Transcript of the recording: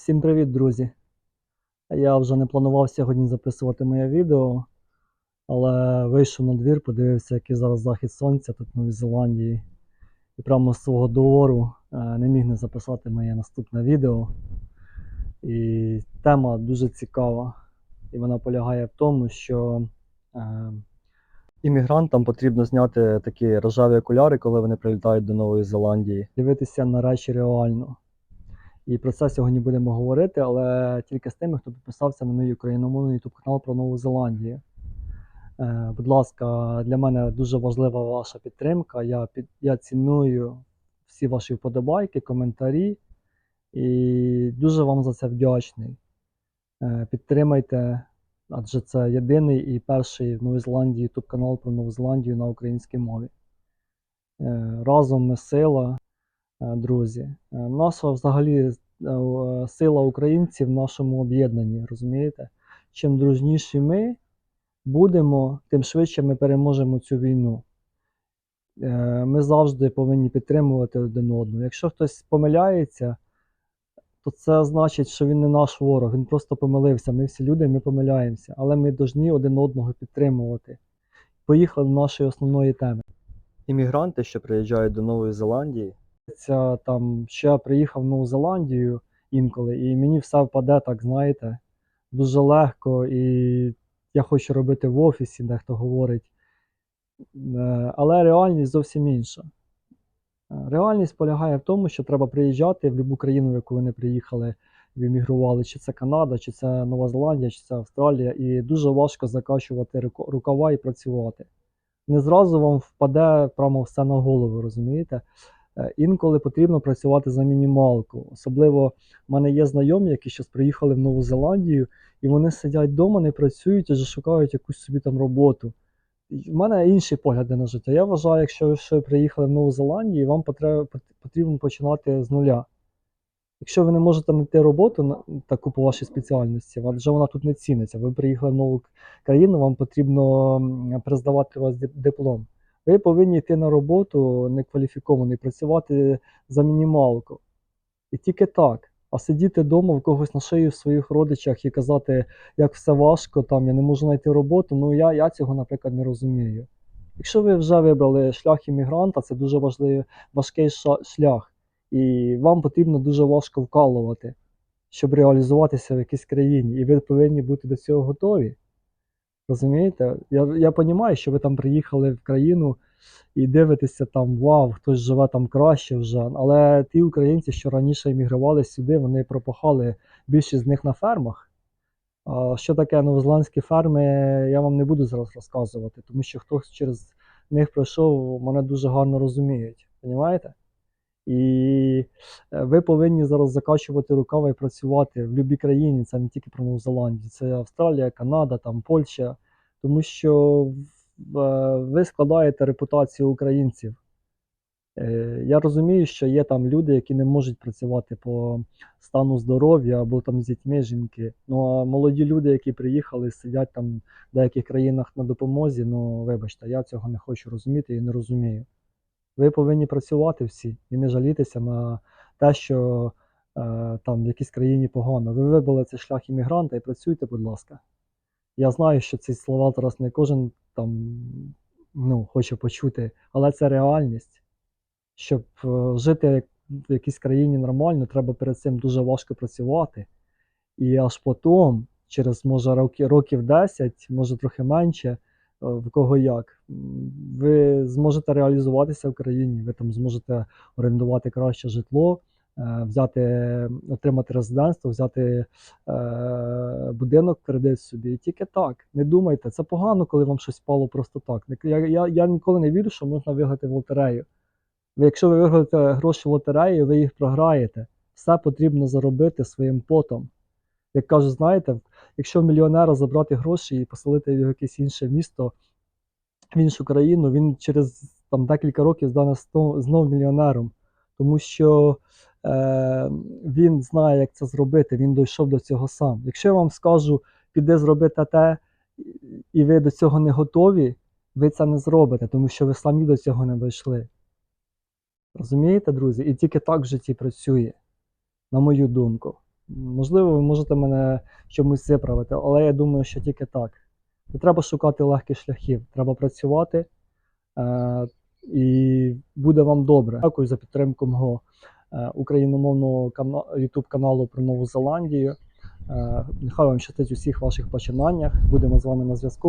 Всім привіт, друзі! Я вже не планував сьогодні записувати моє відео, але вийшов на двір, подивився, який зараз захід сонця тут в Новій Зеландії. І прямо з свого двору е, не міг не записати моє наступне відео. І тема дуже цікава. І вона полягає в тому, що е, іммігрантам потрібно зняти такі рожеві окуляри, коли вони прилітають до Нової Зеландії, дивитися на речі реально. І про це сьогодні будемо говорити, але тільки з тими, хто підписався на мій україномовний YouTube канал про Нову Зеландію. Е, будь ласка, для мене дуже важлива ваша підтримка. Я, під, я ціную всі ваші вподобайки, коментарі і дуже вам за це вдячний. Е, підтримайте, адже це єдиний і перший в Новій Зеландії YouTube канал про Нову Зеландію на українській мові. Е, разом ми сила друзі. Е, Наша взагалі е, е, сила українців в нашому об'єднанні, розумієте? Чим дружніші ми будемо, тим швидше ми переможемо цю війну. Е, Ми завжди повинні підтримувати один одного. Якщо хтось помиляється, то це значить, що він не наш ворог, він просто помилився. Ми всі люди, ми помиляємося, але ми повинні один одного підтримувати. Поїхали до нашої основної теми. Іммігранти, що приїжджають до Нової Зеландії, там ще приїхав в Нову Зеландію інколи, і мені все впаде, так знаєте, дуже легко, і я хочу робити в офісі, дехто говорить. Е, Але реальність зовсім інша. Е, Реальність полягає в тому, що треба приїжджати в будь-яку країну, в яку ви не приїхали, ви емігрували, чи це Канада, чи це Нова Зеландія, чи це Австралія, і дуже важко закачувати рукава і працювати. Не зразу вам впаде прямо все на голову, розумієте? Е, Інколи потрібно працювати за мінімалку. Особливо в мене є знайомі, які зараз приїхали в Нову Зеландію, і вони сидять вдома, не працюють і шукають якусь собі там роботу. В мене інші погляди на життя. Я вважаю, якщо ви ще приїхали в Нову Зеландію, вам потрібно починати з нуля. Якщо ви не можете знайти роботу таку по вашій спеціальності, адже вона тут не ціниться. Ви приїхали в нову країну, вам потрібно приздавати у вас диплом. Ви повинні йти на роботу некваліфікований, працювати за мінімалку. І тільки так. А сидіти вдома в когось на шиї в своїх родичах і казати, як все важко, там я не можу знайти роботу. Ну я, я цього, наприклад, не розумію. Якщо ви вже вибрали шлях іммігранта, це дуже важливий важкий шлях, і вам потрібно дуже важко вкалувати, щоб реалізуватися в якійсь країні. І ви повинні бути до цього готові. Розумієте? Я, я розумію, що ви там приїхали в країну і дивитеся там, вау, хтось живе там краще вже. Але ті українці, що раніше емігрували сюди, вони пропахали більшість з них на фермах. Що таке новозеландські ферми, я вам не буду зараз розказувати, тому що хтось через них пройшов, мене дуже гарно розуміють. Понімаєте? І е, ви повинні зараз закачувати рукава і працювати в будь-якій країні. Це не тільки про Нову Зеландію, це Австралія, Канада, там Польща. Тому що е, ви складаєте репутацію українців. Е, Я розумію, що є там люди, які не можуть працювати по стану здоров'я або там з дітьми жінки. Ну а молоді люди, які приїхали, сидять там в деяких країнах на допомозі. Ну вибачте, я цього не хочу розуміти і не розумію. Ви повинні працювати всі і не жалітися на те, що е, там в якійсь країні погано. Ви вибрали цей шлях іммігранта і працюйте, будь ласка. Я знаю, що ці слова зараз не кожен там ну, хоче почути, але це реальність. Щоб е, жити в якійсь країні нормально, треба перед цим дуже важко працювати. І аж потім, через може роки, років 10, може трохи менше, в кого як, ви зможете реалізуватися в країні, ви там зможете орендувати краще житло, е, взяти, отримати резидентство, взяти е, будинок кредит собі. І тільки так. Не думайте, це погано, коли вам щось впало просто так. Я, я, я ніколи не вірю, що можна виграти в лотерею. Якщо ви виграєте гроші в лотереї, ви їх програєте. Все потрібно заробити своїм потом. Як кажуть, знаєте, якщо мільйонера забрати гроші і поселити в якесь інше місто, в іншу країну, він через там, декілька років стане знов, мільйонером. Тому що е, він знає, як це зробити, він дійшов до цього сам. Якщо я вам скажу, піди зробити те, і ви до цього не готові, ви це не зробите, тому що ви самі до цього не дійшли. Розумієте, друзі? І тільки так в житті працює, на мою думку. Можливо, ви можете мене чомусь виправити, але я думаю, що тільки так. Не треба шукати легких шляхів, треба працювати, е, і буде вам добре. Дякую за підтримку мого е, україномовного кана- YouTube каналу про Нову Зеландію. Е, Нехай вам щастить у всіх ваших починаннях. Будемо з вами на зв'язку.